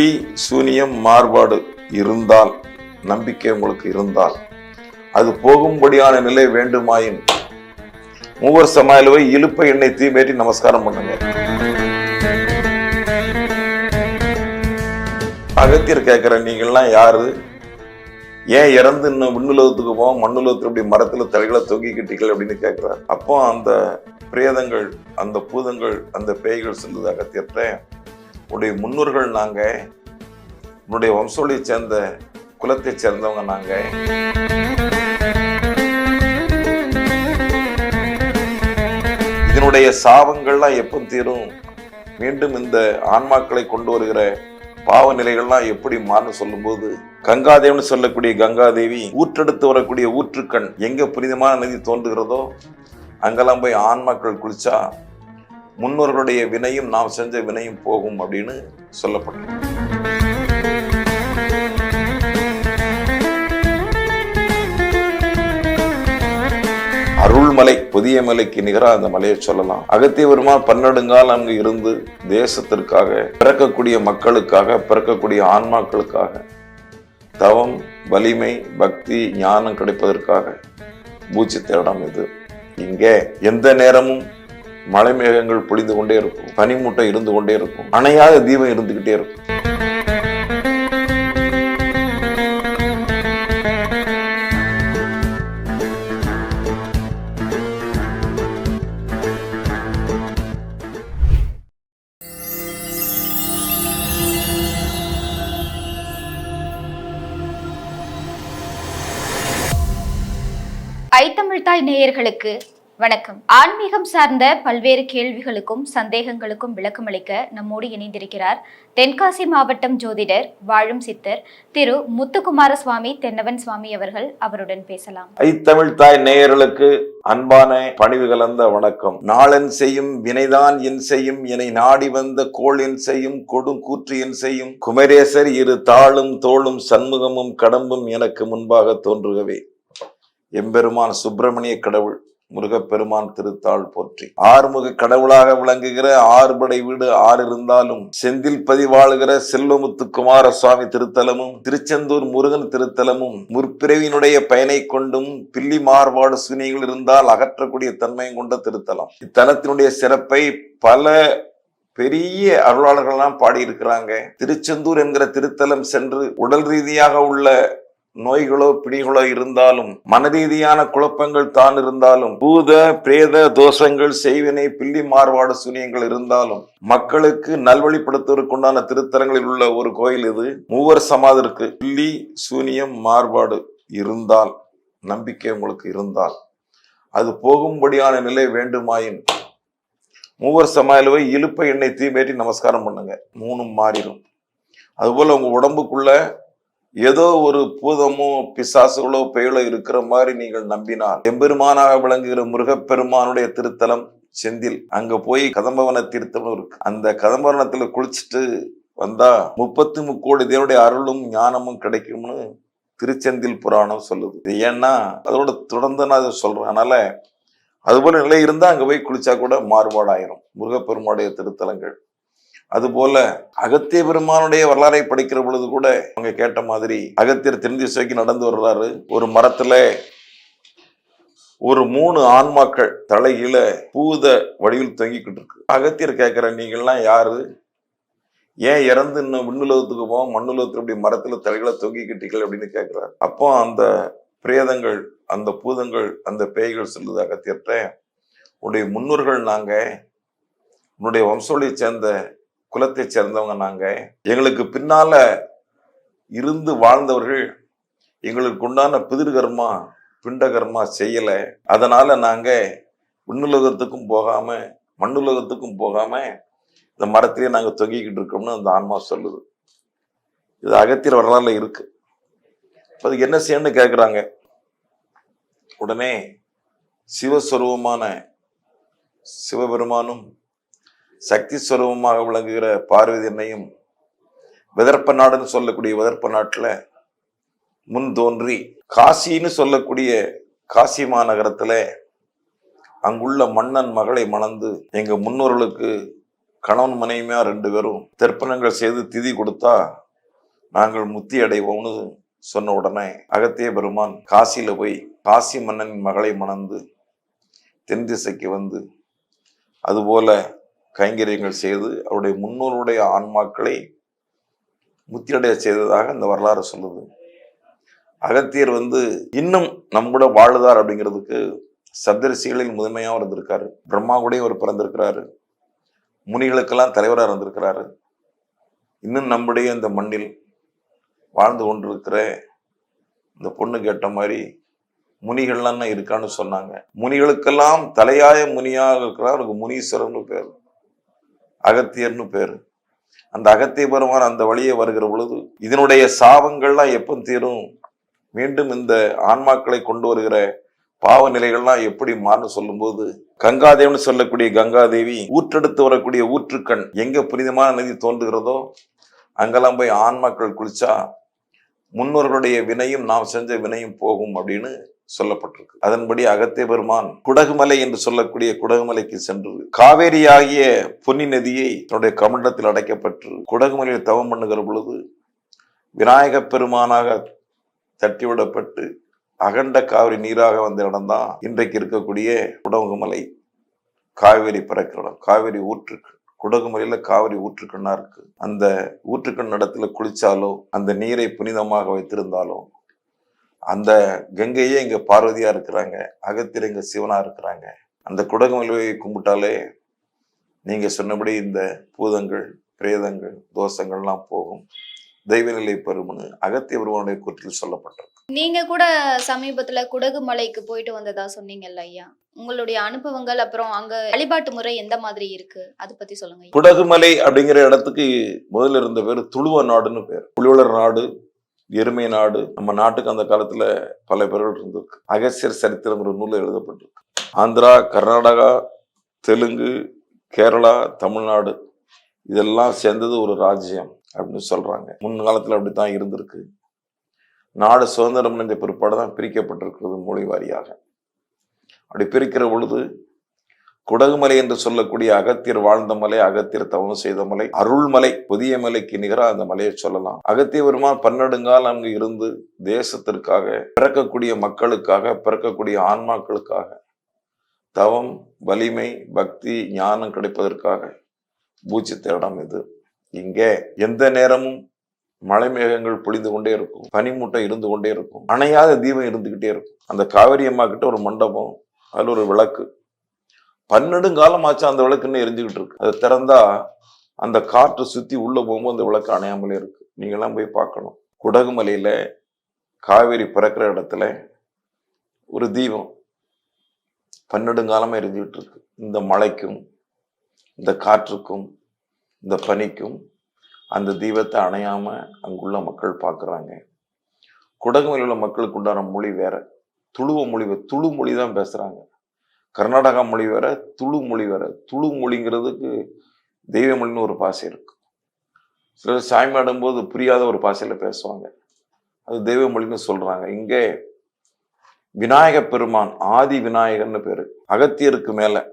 பில்லி சூனியம் மாறுபாடு இருந்தால் நம்பிக்கை உங்களுக்கு இருந்தால் அது போகும்படியான நிலை வேண்டுமாயின் மூவர் சமாயிலுவை இழுப்ப எண்ணெய் தீமேற்றி நமஸ்காரம் பண்ணுங்க. அகத்தியர் கேட்கிற நீங்கள்லாம் யாரு? ஏன் இறந்து இன்னும் விண்ணுலகத்துக்கு போவோம் மண்ணுலகத்தில் இப்படி மரத்துல தலைகளை தொங்கிக்கிட்டீர்கள்? அப்படின்னு கேட்குறாரு. அப்போ அந்த பிரேதங்கள் அந்த பூதங்கள் அந்த பேய்கள் சொல்லுது அகத்தியர்கிட்ட. உன்னுடைய முன்னோர்கள் நாங்கள் உன்னுடைய வம்சோலியை சேர்ந்த குலத்தை சேர்ந்தவங்க நாங்கள் இதனுடைய சாபங்கள்லாம் எப்போ தீரும்? மீண்டும் இந்த ஆன்மாக்களை கொண்டு வருகிற பாவ நிலைகள்லாம் எப்படி மாறும் சொல்லும்போது கங்காதேவன் சொல்லக்கூடிய கங்காதேவி ஊற்றெடுத்து வரக்கூடிய ஊற்றுக்கண் எங்கே புனிதமான நதி தோன்றுகிறதோ அங்கெல்லாம் போய் ஆன்மாக்கள் குளிச்சா முன்னோர்களுடைய வினையும் நாம் செஞ்ச வினையும் போகும் அப்படின்னு சொல்லப்பட்டது. அருள்மலை புதிய மலைக்கு நிகராக அந்த மலையை சொல்லலாம். அகத்தியபெருமான் பன்னெடுங்கால் அங்கு இருந்து தேசத்திற்காக பிறக்கக்கூடிய மக்களுக்காக பிறக்கக்கூடிய ஆன்மாக்களுக்காக தவம் வலிமை பக்தி ஞானம் கிடைப்பதற்காக பூச்சி தேடம் இது. இங்கே எந்த நேரமும் மலை மேகங்கள் பொழிந்து கொண்டே இருக்கும். பனிமூட்டை இருந்து கொண்டே இருக்கும். அணையாத தீபம் இருந்துகிட்டே இருக்கும். ஐத்தமிழ்தாய் நேயர்களுக்கு வணக்கம். ஆன்மீகம் சார்ந்த பல்வேறு கேள்விகளுக்கும் சந்தேகங்களுக்கும் விளக்கமளிக்க நம்மோடு இணைந்திருக்கிறார் தென்காசி மாவட்டம் ஜோதிடர் வாழும் சித்தர் திரு முத்துக்குமார சுவாமி தென்னவன் சுவாமி அவர்கள். அவருடன் பேசலாம். ஐத்தமிழ் தாய் நேயர்களுக்கு அன்பான பணிவு கலந்த வணக்கம். நாளன் செய்யும் வினைதான் என் செய்யும் என்னை நாடி வந்த கோள் என் செய்யும் கொடும் கூற்று என் செய்யும். குமரேசர் இரு தாளும் தோளும் சண்முகமும் கடம்பும் எனக்கு முன்பாக தோன்றுகவே. எம்பெருமான் சுப்பிரமணிய கடவுள் முருகப்பெருமான் திருத்தாள் போற்றி. ஆறுமுக கடவுளாக விளங்குகிற ஆறுபடை வீடு ஆறு இருந்தாலும் செந்தில் பதிவாளுகிற செல்வமுத்து குமார சுவாமி திருத்தலமும் திருச்செந்தூர் முருகன் திருத்தலமும் முற்பிறவியினுடைய பயனை கொண்டும் பில்லி மாறுபாடு சுனிகள் இருந்தால் அகற்றக்கூடிய தன்மையும் கொண்ட திருத்தலம். இத்தலத்தினுடைய சிறப்பை பல பெரிய அருளாளர்கள்லாம் பாடியிருக்கிறாங்க. திருச்செந்தூர் என்கிற திருத்தலம் சென்று உடல் ரீதியாக உள்ள நோய்களோ பிடிகளோ இருந்தாலும் மனரீதியான குழப்பங்கள் தான் இருந்தாலும் பூத பிரேத தோஷங்கள் செய்வினை பில்லி மாறுபாடு சூனியங்கள் இருந்தாலும் மக்களுக்கு நல்வழிப்படுத்துவதற்குண்டான திருத்தலங்களில் உள்ள ஒரு கோயில் இது. மூவர் சமாதி இருக்கு. பில்லி சூனியம் மாறுபாடு இருந்தால் நம்பிக்கை உங்களுக்கு இருந்தால் அது போகும்படியான நிலை வேண்டுமாயின் மூவர் சமாயிலுவை இழுப்பை எண்ணெய் தீமேற்றி நமஸ்காரம் பண்ணுங்க. மூணும் மாறிடும். அதுபோல உங்க உடம்புக்குள்ள ஏதோ ஒரு பூதமோ பிசாசுகளோ பெயலோ இருக்கிற மாதிரி நீங்கள் நம்பினால் எம்பெருமானாக விளங்குகிற முருகப்பெருமானுடைய திருத்தலம் செந்தில் அங்க போய் கதம்பவன தீர்த்தம் இருக்கு. அந்த கதம்பவனத்துல குளிச்சுட்டு வந்தா முப்பத்தி முக்கோடி தேவனுடைய அருளும் ஞானமும் கிடைக்கும்னு திருச்செந்தில் புராணம் சொல்லுது. இது ஏன்னா அதோட தொடர்ந்து நான் அதை சொல்றேன். அதனால அதுபோல நிலை இருந்தா அங்க போய் குளிச்சா கூட மாறுபாடாயிரும். முருகப்பெருமானுடைய திருத்தலங்கள். அதுபோல அகத்திய பெருமானுடைய வரலாறை படிக்கிற பொழுது கூட அவங்க கேட்ட மாதிரி அகத்தியர் தென்திசைக்கு நடந்து வர்றாரு. ஒரு மரத்துல ஒரு மூணு ஆன்மாக்கள் தலைகீழ பூத வடிவில் தொங்கிக்கிட்டு இருக்கு. அகத்தியர் கேட்கிற நீங்கள்லாம் யாரு? ஏன் இறந்து இன்னும் விண்ணுலகத்துக்கு போவோம் மண்ணுலகத்துல இப்படி மரத்துல தலைகளை தொங்கிக்கிட்டீர்கள்? அப்படின்னு கேட்கிறார் அப்போ அந்த பிரேதங்கள் அந்த பூதங்கள் அந்த பேய்கள் சொல்லுது அகத்தியர்கிட்ட உன்னுடைய முன்னோர்கள் நாங்க உன்னுடைய வம்சோலியை சேர்ந்த குலத்தை சேர்ந்தவங்க நாங்கள் எங்களுக்கு பின்னால் இருந்து வாழ்ந்தவர்கள் எங்களுக்கு உண்டான பிதிர்கர்மா பிண்டகர்மா செய்யலை. அதனால் நாங்கள் விண்ணுலகத்துக்கும் போகாமல் மண்ணுலகத்துக்கும் போகாமல் இந்த மரத்திலே நாங்கள் தொங்கிக்கிட்டு இருக்கோம்னு அந்த ஆன்மா சொல்லுது. இது அகத்தியர் வரலாறுல இருக்கு. இப்ப அதுக்கு என்ன செய்யணும்னு கேட்குறாங்க உடனே சிவஸ்வரூபமான சிவபெருமானும் சக்தி ஸ்வரூபமாக விளங்குகிற பார்வதி அன்னையும் விதர்ப்ப நாடுன்னு சொல்லக்கூடிய விதர்ப்ப நாட்டில் முன் தோன்றி காசின்னு சொல்லக்கூடிய காசி மாநகரத்தில் அங்குள்ள மன்னன் மகளை மணந்து எங்கள் முன்னோர்களுக்கு கணவன் மனைவியாக ரெண்டு பேரும் தர்ப்பணங்கள் செய்து திதி கொடுத்தா நாங்கள் முத்தி அடைவோம்னு சொன்ன உடனே அகத்திய பெருமான் காசியில் போய் காசி மன்னனின் மகளை மணந்து தென் திசைக்கு வந்து அதுபோல கைங்கரியங்கள் செய்து அவருடைய முன்னோருடைய ஆன்மாக்களை முத்தியடைய செய்ததாக இந்த வரலாறு சொல்லுது. அகத்தியர் வந்து இன்னும் நம்முட வாழுதார் அப்படிங்கிறதுக்கு சப்தரிசிகளில் முதன்மையாக இருந்திருக்காரு. பிரம்மா கூட அவர் பிறந்திருக்கிறாரு. முனிகளுக்கெல்லாம் தலைவராக இருந்திருக்கிறாரு. இன்னும் நம்முடைய இந்த மண்ணில் வாழ்ந்து கொண்டிருக்கிற இந்த பொண்ணு கேட்ட மாதிரி முனிகள்லாம் இருக்கான்னு சொன்னாங்க. முனிகளுக்கெல்லாம் தலையாய முனியாக இருக்கிறார். அவருக்கு முனீஸ்வரர்னு பேர். அகத்தியர்னு பேர். அந்த அகத்திய பெருமான் அந்த வழியே வருகிற பொழுது இதனுடைய சாபங்கள்லாம் எப்போ தீரும்? மீண்டும் இந்த ஆன்மாக்களை கொண்டு வருகிற பாவ நிலைகள்லாம் எப்படி மாறும் சொல்லும்போது கங்காதேவன் சொல்லக்கூடிய கங்காதேவி ஊற்றெடுத்து வரக்கூடிய ஊற்றுக்கண் எங்க புனிதமான நதி தோன்றுகிறதோ அங்கெல்லாம் போய் ஆன்மாக்கள் குளிச்சா முன்னோர்களுடைய வினையும் நாம் செஞ்ச வினையும் போகும் அப்படின்னு சொல்லப்பட்டிருக்கு. அதன்படி அகத்திய பெருமான் குடகுமலை என்று சொல்லக்கூடிய குடகுமலைக்கு சென்று காவேரி ஆகிய பொன்னி நதியை தன்னுடைய கமண்டத்தில் அடைக்கப்பட்டு குடகுமலையில் தவம் பண்ணுகிற பொழுது விநாயகப் பெருமானாக தட்டிவிடப்பட்டு அகண்ட காவிரி நீராக வந்த இடம்தான் இன்றைக்கு இருக்கக்கூடிய குடகுமலை காவேரி பிறக்கிற இடம். காவேரி ஊற்றுக்கு குடகுமலையில காவிரி ஊற்றுக்கண்ணா இருக்கு. அந்த ஊற்றுக்கண் இடத்துல குளிச்சாலோ அந்த நீரை புனிதமாக வைத்திருந்தாலோ அந்த கங்கையே இங்க பார்வதியா இருக்கிறாங்க அகத்தியர் இங்க சிவனா இருக்கிறாங்க. அந்த குடகுமலையை கும்பிட்டாலே நீங்க சொன்னபடி இந்த பூதங்கள் பிரேதங்கள் தோஷங்கள்லாம் போகும். தெய்வநிலை பெருமனு அகத்திய பெருமனுடைய கூற்றில் சொல்லப்பட்டிருக்கு. நீங்க கூட சமீபத்துல குடகு மலைக்கு போயிட்டு வந்ததா சொன்னீங்கல்ல ஐயா. உங்களுடைய அனுபவங்கள் அப்புறம் அங்க வழிபாட்டு முறை எந்த மாதிரி இருக்கு? அதை பத்தி சொல்லுங்க. குடகுமலை அப்படிங்கிற இடத்துக்கு முதல்ல இருந்த பேர் துளுவ நாடுன்னு பேர். புலிவளர் நாடு எருமை நாடு நம்ம நாட்டுக்கு அந்த காலத்துல பல பேர்கள் இருந்திருக்கு. அகசியர் சரித்திரம் ஒரு நூல் எழுதப்பட்டிருக்கு. ஆந்திரா கர்நாடகா தெலுங்கு கேரளா தமிழ்நாடு இதெல்லாம் சேர்ந்தது ஒரு ராஜ்யம் அப்படின்னு சொல்றாங்க. அப்படி அப்படித்தான் இருந்திருக்கு. நாடு சுதந்திரம் என்ற பிற்பாடு தான் பிரிக்கப்பட்டிருக்கிறது மொழி வாரியாக அப்படி பிரிக்கிற பொழுது குடகுமலை என்று சொல்லக்கூடிய அகத்தியர் வாழ்ந்த மலை அகத்தியர் தவம் செய்த மலை அருள்மலை புதிய மலைக்கு நிகராக அந்த மலையை சொல்லலாம். அகத்திய பெருமான் பன்னெடுங்கால் அங்கு இருந்து தேசத்திற்காக பிறக்கக்கூடிய மக்களுக்காக பிறக்கக்கூடிய ஆன்மாக்களுக்காக தவம் வலிமை பக்தி ஞானம் கிடைப்பதற்காக பூஜித்த இடம் இது. இங்கே எந்த நேரமும் மழை மேகங்கள் பொழிந்து கொண்டே இருக்கும் பனிமூட்டம் இருந்து கொண்டே இருக்கும் அணையாத தீபம் இருந்துகிட்டே இருக்கும். அந்த காவிரி அம்மா கிட்ட ஒரு மண்டபம் அதில் ஒரு விளக்கு. பன்னெடுங்காலம் ஆச்சு அந்த விளக்கு இன்னும் எரிஞ்சுக்கிட்டு இருக்கு அதை திறந்தா அந்த காற்று சுத்தி உள்ள போகும்போது அந்த விளக்கு அணையாமலே இருக்கு. நீங்களாம் போய் பார்க்கணும். குடகுமலையில காவேரி பிறக்கிற இடத்துல ஒரு தீபம் பன்னெடுங்காலமாக எரிஞ்சுக்கிட்டு இருக்கு இந்த மழைக்கும் இந்த காற்றுக்கும் இந்த பனிக்கும் அந்த தீபத்தை அணையாம அங்குள்ள மக்கள் பார்க்குறாங்க. குடகுமலையில் உள்ள மக்களுக்கு உண்டான மொழி வேற. துளுவ மொழி துளு மொழி தான் பேசுறாங்க. கர்நாடகா மொழி வேற துளு மொழி வேற. துளு மொழிங்கிறதுக்கு தெய்வ மொழின்னு ஒரு பாஷை இருக்கு. சிலர் சாய்மாடும் போது புரியாத ஒரு பாஷையில பேசுவாங்க. அது தெய்வ மொழின்னு சொல்றாங்க. இங்கே விநாயக பெருமான் ஆதி விநாயகர்னு பேரு. அகத்தியருக்கு மேல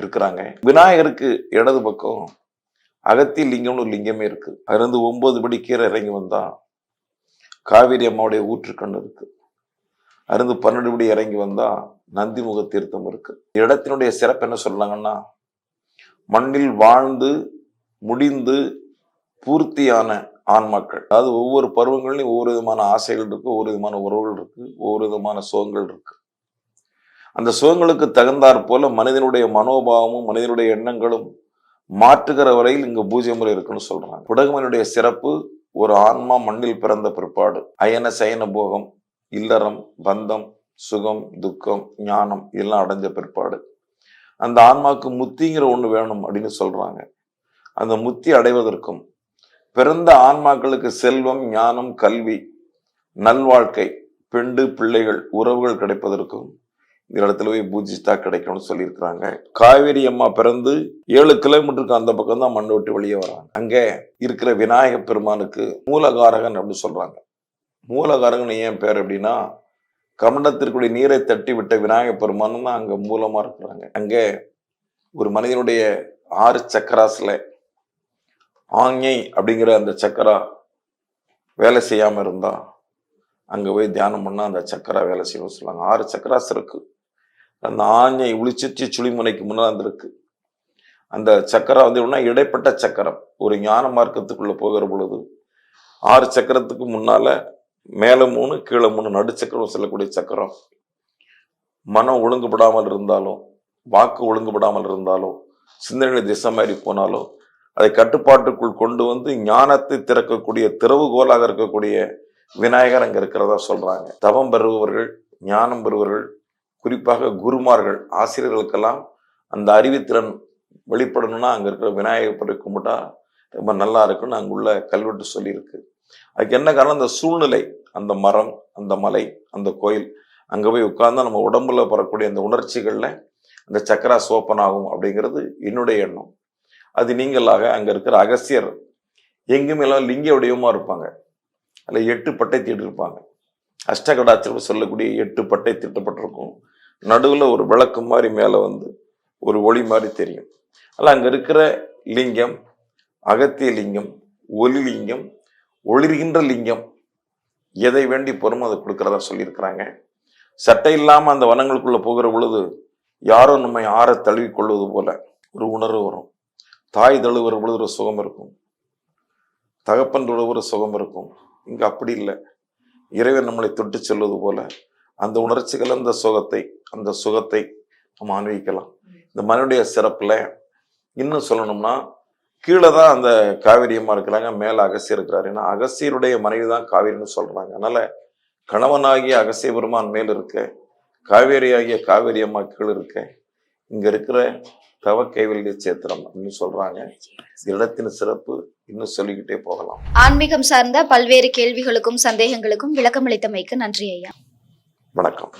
இருக்கிறாங்க. விநாயகருக்கு இடது பக்கம் அகத்திய லிங்கம்னு ஒரு லிங்கமே இருக்கு. அதுல இருந்து ஒன்பது படி கீரை இறங்கி வந்தா காவேரி அம்மாவுடைய ஊற்றுக்கண் இருக்கு. அருந்து பன்னெண்டு படி இறங்கி வந்தா நந்திமுக தீர்த்தம் இருக்கு. இடத்தினுடைய சிறப்பு என்ன சொல்றாங்கன்னா மண்ணில் வாழ்ந்து முடிந்து பூர்த்தியான ஆன்மாக்கள். அதாவது ஒவ்வொரு பருவங்கள்லையும் ஒவ்வொரு விதமான ஆசைகள் இருக்கு ஒவ்வொரு விதமான உறவுகள் இருக்கு ஒவ்வொரு விதமான சுகங்கள் இருக்கு. அந்த சுகங்களுக்கு தகுந்தாற் போல மனிதனுடைய மனோபாவமும் மனிதனுடைய எண்ணங்களும் மாற்றுகிற வரையில் இங்க பூஜை முறை இருக்குன்னு சொல்றாங்க. குடகுமனுடைய சிறப்பு ஒரு ஆன்மா மண்ணில் பிறந்த பிற்பாடு. அயன சயன போகம். இல்லறம் பந்தம் சுகம் துக்கம் ஞானம் இதெல்லாம் அடைஞ்ச பிற்பாடு. அந்த ஆன்மாவுக்கு முத்திங்கிற ஒன்று வேணும் அப்படின்னு சொல்றாங்க. அந்த முத்தி அடைவதற்கும் பிறந்த ஆன்மாக்களுக்கு செல்வம் ஞானம் கல்வி நல்வாழ்க்கை பெண்டு பிள்ளைகள் உறவுகள் கிடைப்பதற்கும் இந்த இடத்துல போய் பூஜித்தா கிடைக்கும்னு சொல்லியிருக்கிறாங்க. காவேரி அம்மா பிறந்து ஏழு கிலோமீட்டருக்கு அந்த பக்கம் தான் மண்ணை விட்டு வெளியே வராங்க. அங்கே இருக்கிற விநாயக பெருமானுக்கு மூலகாரகன் அப்படின்னு சொல்றாங்க. மூலகாரங்கன்னு ஏன் பேர் அப்படின்னா கமண்டத்திற்குடைய நீரை தட்டி விட்ட விநாயக பெருமானும் தான் அங்கே மூலமாக இருக்கிறாங்க. அங்கே ஒரு மனிதனுடைய ஆறு சக்கராஸில் ஆங்கை அப்படிங்கிற அந்த சக்கரா வேலை செய்யாமல் இருந்தால் அங்கே போய் தியானம் பண்ணால் அந்த சக்கரா வேலை செய்யணும்னு சொல்லுவாங்க. ஆறு சக்கராஸ் இருக்குது அந்த ஆஞ்சை உளிச்சிச்சு சுழிமுனைக்கு முன்னாடி இருக்கு. அந்த சக்கரம் வந்து எப்படின்னா இடைப்பட்ட சக்கரம். ஒரு ஞான மார்க்கத்துக்குள்ளே போகிற பொழுது ஆறு சக்கரத்துக்கு முன்னால் மேலே மூணு கீழே மூணு நடுச்சக்கரம் செல்லக்கூடிய சக்கரம். மனம் ஒழுங்குபடாமல் இருந்தாலும் வாக்கு ஒழுங்குபடாமல் இருந்தாலும் சிந்தனை திசை மாதிரி போனாலும் அதை கட்டுப்பாட்டுக்குள் கொண்டு வந்து ஞானத்தை திறக்கக்கூடிய திறவுகோலாக இருக்கக்கூடிய விநாயகர் அங்கே இருக்கிறதா சொல்கிறாங்க தவம் பெறுபவர்கள் ஞானம் பெறுபவர்கள் குறிப்பாக குருமார்கள் ஆசிரியர்களுக்கெல்லாம் அந்த அறிவுத்திறன் வெளிப்படணும்னா அங்கே இருக்கிற விநாயகர் போய் கும்பிட்டா ரொம்ப நல்லா இருக்குன்னு அங்குள்ள கல்வெட்டு சொல்லியிருக்கு. அதுக்கு என்ன காரணம்? அந்த சூழ்நிலை அந்த மரம் அந்த மலை அந்த கோயில் அங்க போய் உட்கார்ந்தா நம்ம உடம்புல வரக்கூடிய அந்த உணர்ச்சிகள்ல அந்த சக்கரா சோப்பன் ஆகும் அப்படிங்கிறது என்னுடைய எண்ணம். அது நீங்களாக அங்க இருக்கிற அகசியர் எங்குமே எல்லாம் லிங்க வடிவமா இருப்பாங்க. அதில் எட்டு பட்டை தீட்டிருப்பாங்க. அஷ்டகடாச்சரம் சொல்லக்கூடிய எட்டு பட்டை தீட்டப்பட்டிருக்கும். நடுவுல ஒரு விளக்கு மாதிரி மேல வந்து ஒரு ஒளி மாதிரி தெரியும். அதில் அங்க இருக்கிற லிங்கம் அகத்திய லிங்கம் ஒலி லிங்கம் ஒளிர்கின்ற லிங்கம் எதை வேண்டி பொறுமை அதை கொடுக்கறதா சொல்லியிருக்கிறாங்க. சட்டை இல்லாமல் அந்த வனங்களுக்குள்ளே போகிற பொழுது யாரோ நம்மை ஆற தழுவி கொள்வது போல ஒரு உணர்வு வரும். தாய் தழுவுற பொழுது ஒரு சுகம் இருக்கும். தகப்பன் தழுவுற சுகம் இருக்கும். இங்கே அப்படி இல்லை. இறைவன் நம்மளை தொட்டு செல்வது போல அந்த உணர்ச்சிகள் அந்த சுகத்தை அந்த சுகத்தை நம்ம அனுபவிக்கலாம். இந்த மனுடைய சிறப்பில் இன்னும் சொல்லணும்னா கீழே தான் அந்த காவிரி அம்மா இருக்கிறாங்க மேல அகசியர் இருக்கிறாரு. ஏன்னா அகசியருடைய மனைவி தான் காவிரின்னு சொல்றாங்க. அதனால கணவனாகிய அகசிய பெருமான் மேல் இருக்க காவேரி அம்மா கீழ் இருக்க இங்க இருக்கிற தவ கைவல்ய சேத்திரம் அப்படின்னு சொல்றாங்க. இடத்தின் சிறப்பு இன்னும் சொல்லிக்கிட்டே போகலாம். ஆன்மீகம் சார்ந்த பல்வேறு கேள்விகளுக்கும் சந்தேகங்களுக்கும் விளக்கமளித்தமைக்கு நன்றி ஐயா. வணக்கம்.